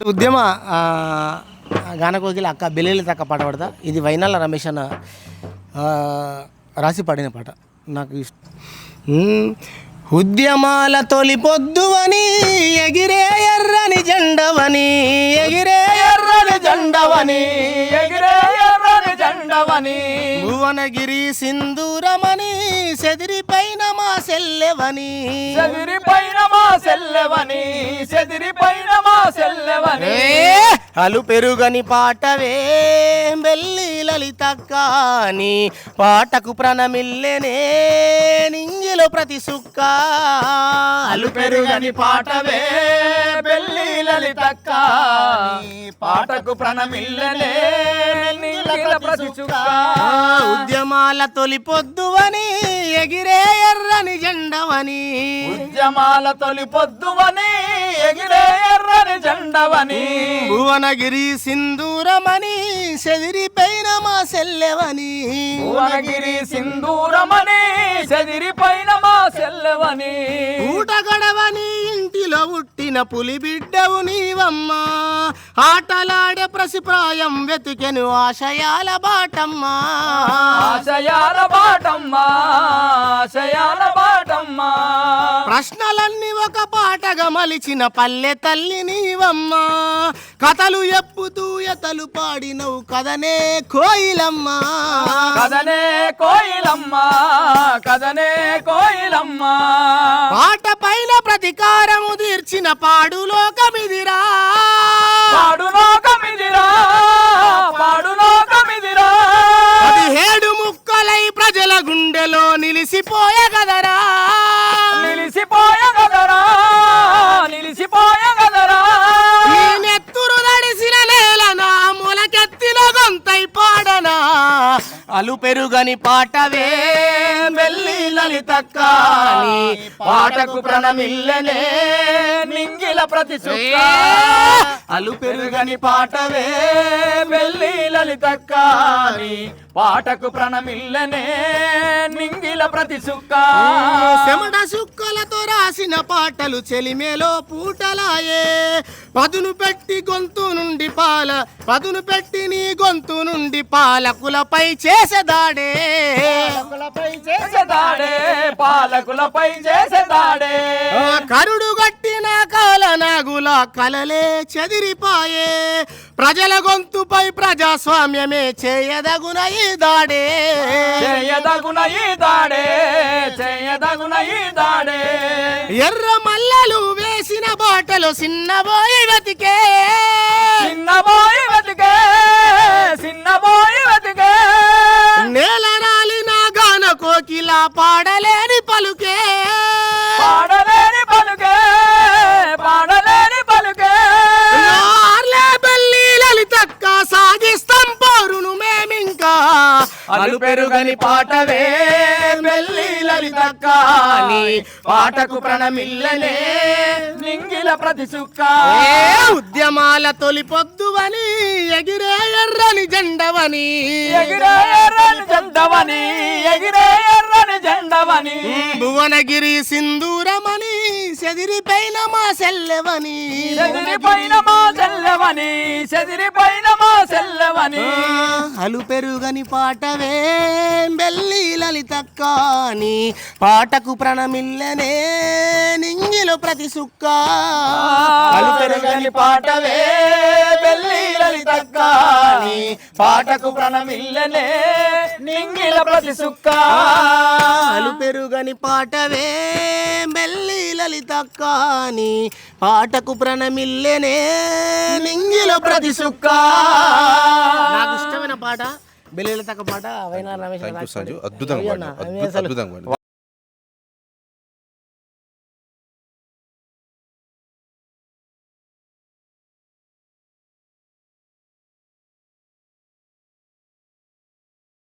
ఉద్యమ ఆ, అక్క బెల్లిలి తక్క పాట పడతా. ఇది వైనాల రమేష్ అన్న రాసి పాడిన పాట. నాకు ఇష్టం ఉద్యమాల తొలి పొద్దువని ఎగిరే ఎర్రని జెండవని ఎగిరే ఎర్రని జెండవని జెండవని భువనగిరి సింధూరమని సెదిరిపైన మా సెల్లెవని. చెదిరి పైన మా సెల్లెవని చెదిరి పైన మా సెల్లెవని. అలు పెరుగని పాటవే బెల్లి లలితక్కాని. పాటకు ప్రణమిల్లెనే నింగిలో ప్రతి సుక్క. అలు పెరుగని పాటవే బెల్లి లలితక్క పాటకు ప్రణమిల్లనే ఉద్యమాల తొలి పొద్దువని ఎగిరే ఎర్రని జెండవని. ఉద్యమాల తొలి పొద్దువని ఎగిరే ఎర్రని జెండవని. భువనగిరి సింధూరమని సెదిరిపైన మా సెల్లెవని. భువనగిరి సింధూరమని చెదిరి పైన మా సెల్లెవని. ఊట గడవని ఇంటిలో పుట్టిన పులి బిడ్డవు నీవమ్మా. ఆటలాడే ప్రసిప్రాయం వెతికెను ఆశయాల బాటమ్మా. ఆశయాల బాటమ్మా ఆశయాల బాటమ్మా. ప్రశ్నలన్నీ ఒక పాటగా మలిచిన పల్లె తల్లి నీవమ్మా. కథలు ఎప్పుతూ ఎతలు పాడినవు కదనే కోయిలమ్మా. కదనే కోయిలమ్మా కదనే కోయిలమ్మా. పాట పైన ప్రతీకారము తీర్చిన పాడు లోకమిదిరా. పాడు లోకమిదిరా. పాడు లోకమిదిరా. పదిహేడు ముక్కలై ప్రజల గుండెలో నిలిసిపోయే కదరా నిలిసిపోయ గదరా. నిలిసిపోయ గదరా. ఈ నెత్తురు నడిసిన నేల నా మొలకెత్తిన గొంతై పాడనా. అలు పెరుగని పాటవే. మెల్లి లలితక్కాని పాటకు ప్రణమిల్లనే నింగిల ప్రతి సుక్క. అలు పెరుగని పాటవే వెళ్ళి లలితక్కాని పాటకు ప్రణమిల్లనే నింగిల ప్రతి సుక్క. సుక్కలతో రాసిన పాటలు చెలిమేలో పూటలాయే. పదును పెట్టి గొంతు నుండి పాల పదును పెట్టి నీ గొంతు నుండి పాలకులపై చేసేదాడే. చేసేదాడే పాలకులపై చేసేదాడే. కరుడు గట్టిన కాల నాగుల కలలే చెదిరిపాయే. ప్రజల గొంతుపై ప్రజాస్వామ్యమే చేయదగున ఈ దాడే. చేయదగున ఈ దాడే. దాడే. ఎర్ర మల్లలు వేసిన బాటలు చిన్నబోయి వెతికే చిన్నబోయి వెతికే చిన్నబోయి వెతికే నేల రాలిన గాన కోకిల పాడలేని పలుకే. అలు పెరుగని పాటవే మెల్లి లలితక్కాని పాటకు ప్రణమిల్లనే నింగిల ప్రతి సుక్క. ఉద్యమాల తొలి పొద్దువని ఎగిరే ఎర్రని జెండవని. ఎగిరే ఎర్రని జెండవని ఎగిరే ఎర్రని జెండవని. భువనగిరి సింధూరమని చెదిరిపైన మా సెల్లెవని. చెదిరి పైన మా చెల్లెవని చెదిరి పైన మా చెల్లెవని అలు పెరుగని పాటవే బెల్లి లలితక్కాని. పాటకు ప్రణమిల్లనే నింగిలో ప్రతి సుక్క అలు పెరుగని పాటవే బెల్లి లలితక్కాని. పాటకు ప్రణమిల్లనే నింగిల ప్రతి సుక్క. అలు పెరుగని పాటవే బెల్లి లలితక్కాని పాటకు ప్రణమిల్లనే నింగిలో ప్రతి సుక్క. నాకు ఇష్టమైన పాట బెల్లి లలితక్క పాట వైనా రమేష్ సంజు అద్భుతంగా